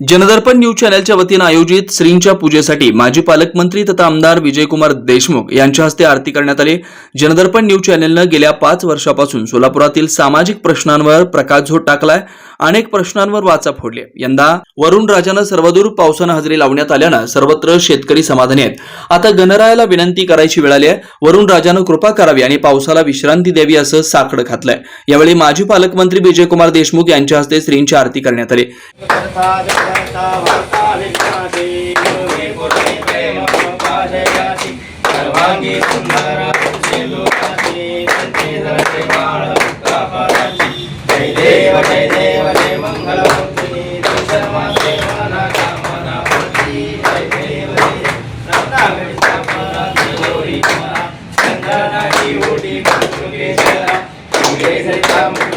जनदर्पण news चॅनलच्या वतीनं आयोजित श्रींच्या पूजेसाठी माजी पालकमंत्री तथा आमदार विजयकुमार देशमुख यांच्या हस्ते आरती करण्यात आली. जनदर्पण न्यूज चॅनलनं गेल्या पाच वर्षापासून सोलापुरातील सामाजिक प्रश्नांवर प्रकाशझोत टाकलाय. अनेक प्रश्नांवर वाचा फोडले. यंदा वरुण राजानं सर्वदूर पावसानं हजेरी लावण्यात आल्यानं सर्वत्र शेतकरी समाधानी आहेत. आता गणरायाला विनंती करायची वेळ आली आहे. वरुण राजानं कृपा करावी आणि पावसाला विश्रांती द्यावी असं साकडं घातलंय. यावेळी माजी पालकमंत्री विजयकुमार देशमुख यांच्या हस्ते श्रींची आरती करण्यात आली. సర్వాంగి సుందర జయ దేవ జయ దేవ జయ మంగళమూర్తి శర్మ దేవాన కామన జయ దేవ చంద్రన ఊటి సరితా ముఖ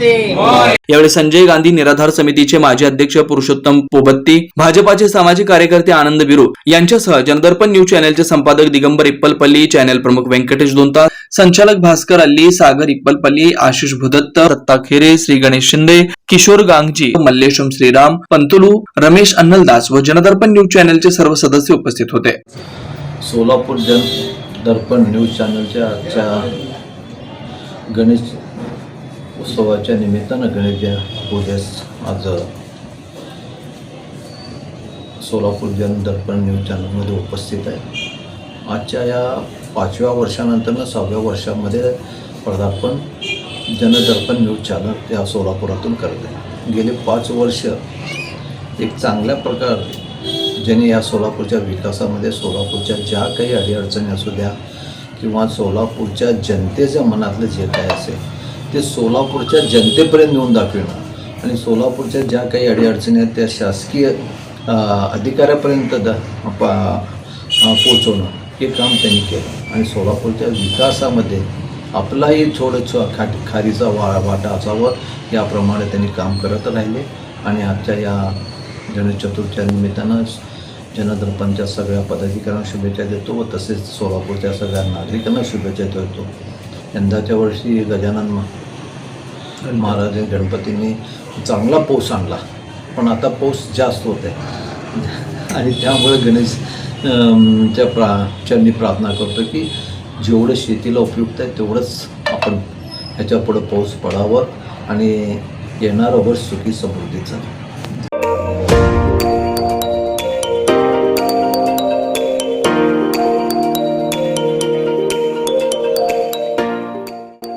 मोरया यावेळी संजय गांधी निराधार समितीचे माजी अध्यक्ष पुरुषोत्तम पोबत्ती भाजपाचे सामाजिक कार्यकर्ते आनंद बिरू यांच्यासह जनदर्पण न्यूज चॅनलचे संपादक दिगंबर इप्पलपल्ली चॅनल प्रमुख व्यंकटेश दोंता संचालक भास्कर अल्ली सागर इप्पलपल्ली आशिष भुदत्त दत्ता खेरे श्री गणेश शिंदे किशोर गांगजी मल्लेशम श्रीराम पंतुलू रमेश अन्नलदास व जनदर्पण न्यूज चॅनलचे सर्व सदस्य उपस्थित होते. सोलापूर जन दर्पण न्यूज चॅनलच्या आजच्या गणेश उत्सवाच्या निमित्तानं गणेश पूजेस आज सोलापूर जन दर्पण न्यूज चॅनलमध्ये उपस्थित आहे. आजच्या या पाचव्या वर्षानंतरनं सहाव्या वर्षामध्ये पदार्पण जनदर्पण न्यूज चॅनल या सोलापुरातून करत आहे. गेले पाच वर्ष एक चांगल्या प्रकारे ज्याने या सोलापूरच्या विकासामध्ये सोलापूरच्या ज्या काही अडीअडचणी असू द्या किंवा सोलापूरच्या जनतेच्या मनातलं जे काय असेल ते सोलापूरच्या जनतेपर्यंत नेऊन दाखविणं आणि सोलापूरच्या ज्या काही अडीअडचणी आहेत त्या शासकीय अधिकाऱ्यापर्यंत द पा पोचवणं हे काम त्यांनी केलं. आणि सोलापूरच्या विकासामध्ये आपलाही थोडंसं खा खारीचा वा वाटा असावा याप्रमाणे त्यांनी काम करत राहिले. आणि आजच्या या गणेश चतुर्थीच्या निमित्तानं जनदर्पणच्या सगळ्या पदाधिकाऱ्यांना शुभेच्छा देतो व तसेच सोलापूरच्या सगळ्या नागरिकांना शुभेच्छा देतो. यंदाच्या वर्षी गजानन महाराजांनी महाराज गणपतींनी चांगला पाऊस आणला. पण आता पाऊस जास्त होत आहे आणि त्यामुळे गणेश त्या प्रा चरणी प्रार्थना करतो की जेवढं शेतीला उपयुक्त आहे तेवढंच आपण ह्याच्या पुढं पाऊस पडावं आणि येणारं वर्ष सुखी समृद्धीचं.